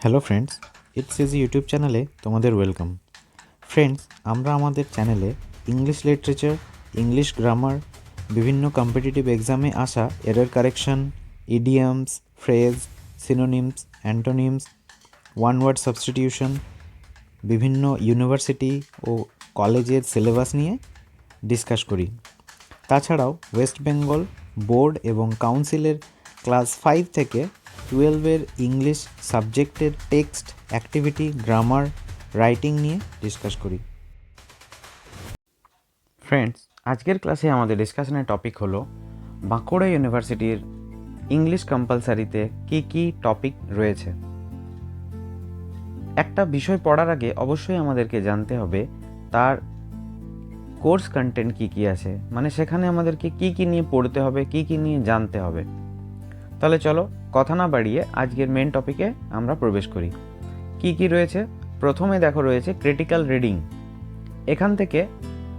Hello friends it's easy YouTube চ্যানেলে তোমাদের welcome friends আমরা আমাদের চ্যানেলে ইংলিশ লিটারেচার ইংলিশ গ্রামার বিভিন্ন কম্পিটিটিভ এক্সামে আসা error correction idioms phrase synonyms antonyms one word substitution বিভিন্ন ইউনিভার্সিটি ও কলেজের সিলেবাস নিয়ে ডিসকাস করি। তাছাড়াও ওয়েস্ট বেঙ্গল বোর্ড এবং কাউন্সিলের ক্লাস ফাইভ থেকে টুয়েলভের ইংলিশ সাবজেক্টের টেক্সট, অ্যাক্টিভিটি, গ্রামার, রাইটিং নিয়ে ডিসকাস করি। ফ্রেন্ডস, আজকের ক্লাসে আমাদের ডিসকাশনের টপিক হলো, বাঁকুড়া ইউনিভার্সিটির ইংলিশ কম্পালসারিতে কী কী টপিক রয়েছে। একটা বিষয় পড়ার আগে অবশ্যই আমাদেরকে জানতে হবে, তার কোর্স কন্টেন্ট কী কী আছে মানে সেখানে আমাদেরকে কী কী নিয়ে পড়তে হবে, কী কী নিয়ে জানতে হবে। তাহলে চলো কথা না বাড়িয়ে আজকের মেন টপিকে আমরা প্রবেশ করি। কি কি রয়েছে? প্রথমে দেখো রয়েছে ক্রিটিক্যাল রিডিং এখান থেকে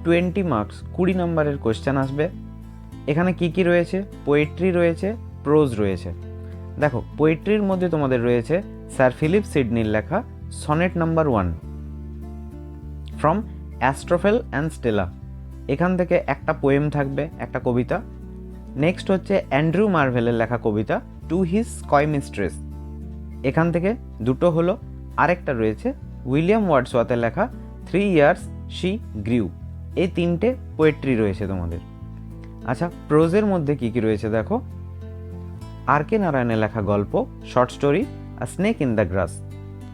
টোয়েন্টি মার্কস কুড়ি নম্বরের কোয়েশ্চেন আসবে। এখানে কি কি রয়েছে? পোয়েট্রি রয়েছে প্রোজ রয়েছে। দেখো পোয়েট্রির মধ্যে তোমাদের রয়েছে স্যার ফিলিপ সিডনির লেখা sonnet number one from Astrophel and Stella এখান থেকে একটা পোয়েম থাকবে, একটা কবিতা। নেক্সট হচ্ছে অ্যান্ড্রু মার্ভেলের লেখা কবিতা। টু হিজ স্কয় মিস্ট্রেস এখান থেকে দুটো হলো, আরেকটা রয়েছে। উইলিয়াম ওয়ার্ডসওয়াতের লেখা থ্রি ইয়ার্স শি গ্রিউ এই তিনটে পোয়েট্রি রয়েছে তোমাদের। আচ্ছা প্রোজের মধ্যে কি কি রয়েছে দেখো। আর কে নারায়ণের লেখা গল্প short story a snake in the grass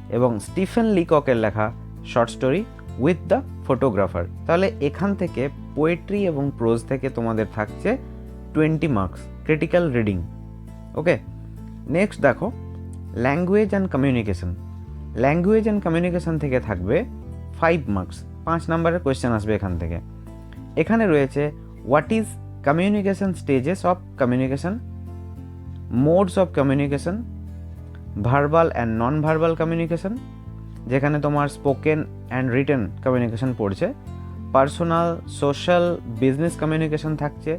এবং স্টিফেন লিককের লেখা short story with the photographer তাহলে এখান থেকে পোয়েট্রি এবং প্রোজ থেকে তোমাদের থাকছে twenty marks critical reading okay next দেখো language and communication language and communication থেকে থাকবে ফাইভ মার্কস পাঁচ নম্বরের কোয়েশ্চেন আসবে এখান থেকে। এখানে রয়েছে what is communication stages of communication modes of communication verbal and non verbal communication যেখানে তোমার স্পোকেন অ্যান্ড রিটেন কমিউনিকেশন পড়ছে। পার্সোনাল সোশ্যাল বিজনেস কমিউনিকেশন থাকছে।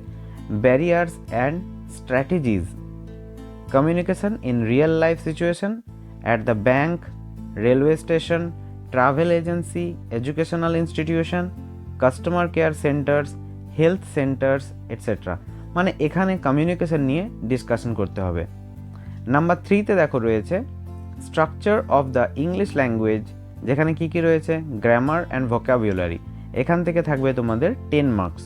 Barriers and strategies communication in real life situation at the bank railway station travel agency educational institution customer care centres health centres etcetera মানে এখানে communication নিয়ে discussion করতে হবে। Number থ্রিতে দেখো রয়েছে structure of the English language যেখানে কি কি রয়েছে? গ্রামার অ্যান্ড ভোকাবুলারি এখান থেকে থাকবে তোমাদের টেন মার্কস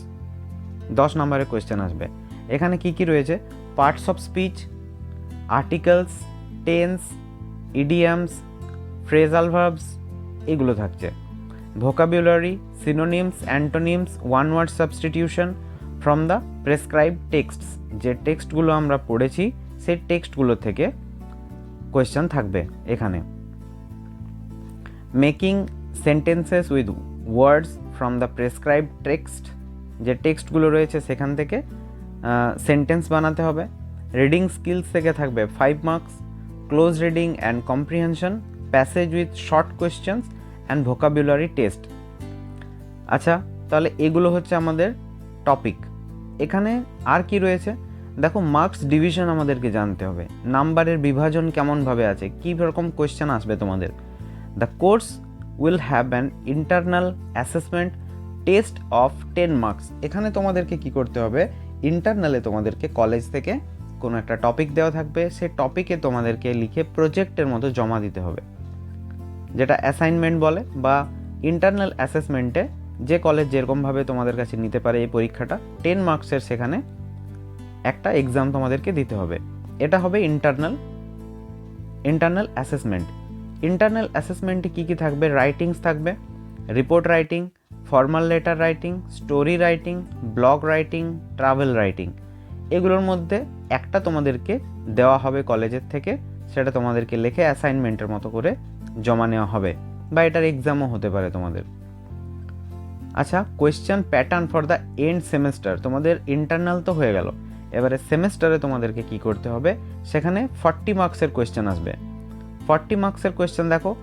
দশ নম্বরের কোয়েশ্চেন আসবে। এখানে কি কি রয়েছে? Parts of speech articles, tenses, idioms, phrasal verbs এগুলো থাকছে। Vocabulary, synonyms, antonyms one word substitution from the prescribe texts. যে টেক্সটগুলো আমরা পড়েছি, সেই টেক্সটগুলো থেকে কোয়েশ্চেন থাকবে এখানে। Making sentences with words from the prescribe text. যে টেক্সটগুলো রয়েছে সেখান থেকে সেন্টেন্স বানাতে হবে। রিডিং স্কিলস থেকে থাকবে five marks close reading and comprehension passage with short questions and vocabulary test আচ্ছা তাহলে এগুলো হচ্ছে আমাদের টপিক এখানে আর কি রয়েছে? দেখো মার্কস ডিভিশন আমাদেরকে জানতে হবে। নাম্বারের বিভাজন কেমনভাবে আছে? কী রকম কোয়েশ্চেন আসবে তোমাদের? The course will have an internal assessment test of ten marks এখানে তোমাদেরকে কি করতে হবে? ইন্টারনালে তোমাদেরকে কলেজ থেকে কোনো একটা টপিক দেওয়া থাকবে, সে টপিকে তোমাদেরকে লিখে প্রজেক্টের মতো জমা দিতে হবে। যেটা অ্যাসাইনমেন্ট বলে বা ইন্টারনাল অ্যাসেসমেন্টে যে কলেজ যেরকমভাবে তোমাদের কাছে নিতে পারে এই পরীক্ষাটা টেন মার্কসের সেখানে একটা এক্সাম তোমাদেরকে দিতে হবে। এটা হবে ইন্টারনাল ইন্টারনাল অ্যাসেসমেন্ট ইন্টারনাল অ্যাসেসমেন্টে কী কী থাকবে? রাইটিংস থাকবে report writing formal letter writing story writing blog writing travel writing এগুলোর মধ্যে একটা তোমাদেরকে দেওয়া হবে কলেজের থেকে, সেটা তোমাদেরকে লিখে অ্যাসাইনমেন্টের মতো করে জমা নেওয়া হবে। বা এটার এক্সামও হতে পারে তোমাদের। আচ্ছা question pattern for the end semester তোমাদের ইন্টারনাল তো হয়ে গেল। এবারে সেমেস্টারে তোমাদেরকে কি করতে হবে? সেখানে ফর্টি মার্কসের কোয়েশ্চেন আসবে। ফর্টি মার্কসের কোয়েশ্চেন দেখো।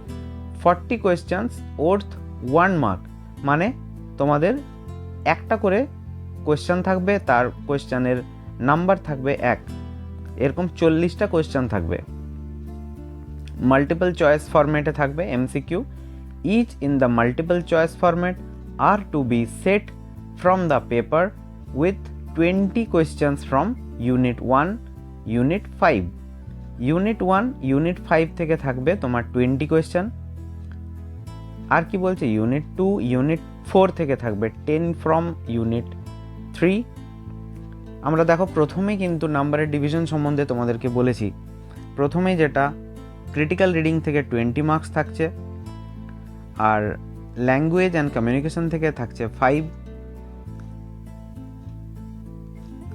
Forty questions worth one mark মানে তোমাদের একটা করে কোয়েশ্চেন থাকবে, তার কোয়েশ্চেনের নাম্বার থাকবে এক। এরকম চল্লিশটা কোয়েশ্চেন থাকবে। মাল্টিপল চয়েস ফরম্যাটে থাকবে MCQ each in the multiple choice format are to be set from the paper with twenty questions from unit one unit five unit one unit five থেকে থাকবে তোমার টোয়েন্টি কোয়েশ্চেন আর কি বলছে? Unit two unit four থেকে থাকবে ten from unit three আমরা দেখো প্রথমেই কিন্তু নাম্বারের ডিভিশন সম্বন্ধে তোমাদেরকে বলেছি। প্রথমেই যেটা ক্রিটিক্যাল রিডিং থেকে টোয়েন্টি মার্কস থাকছে, আর ল্যাঙ্গুয়েজ অ্যান্ড কমিউনিকেশন থেকে থাকছে five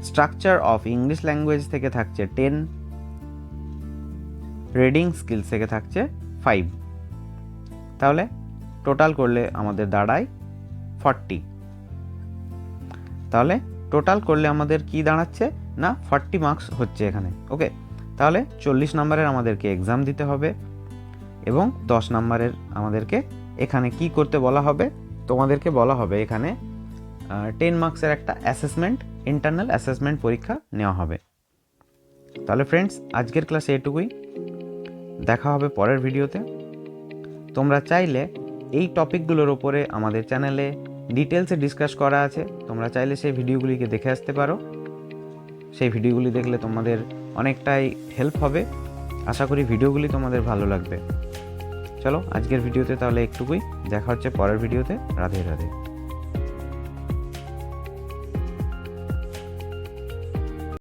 structure of English language থেকে থাকছে টেন রিডিং স্কিলস থেকে থাকছে ফাইভ তাহলে টোটাল করলে আমাদের দাঁড়ায় ফর্টি তাহলে টোটাল করলে আমাদের কি দাঁড়াচ্ছে? না ফর্টি মার্কস হচ্ছে এখানে ওকে তাহলে চল্লিশ নম্বরের আমাদেরকে এক্সাম দিতে হবে এবং দশ নম্বরের আমাদেরকে এখানে কি করতে বলা হবে? তোমাদেরকে বলা হবে এখানে টেন মার্কসের একটা অ্যাসেসমেন্ট ইন্টারনাল অ্যাসেসমেন্ট পরীক্ষা নেওয়া হবে। তাহলে ফ্রেন্ডস আজকের ক্লাসে এটুকুই। দেখা হবে পরের ভিডিওতে তোমরা চাইলে এই টপিকগুলোর ওপরে আমাদের চ্যানেলে ডিটেলসে ডিসকাস করা আছে। তোমরা চাইলে সেই ভিডিওগুলিকে দেখে আসতে পারো। সেই ভিডিওগুলি দেখলে তোমাদের অনেকটাই হেল্প হবে। আশা করি ভিডিওগুলি তোমাদের ভালো লাগবে। চলো, আজকের ভিডিওতে তাহলে একটুকুই। দেখা হচ্ছে পরের ভিডিওতে। রাধে রাধে।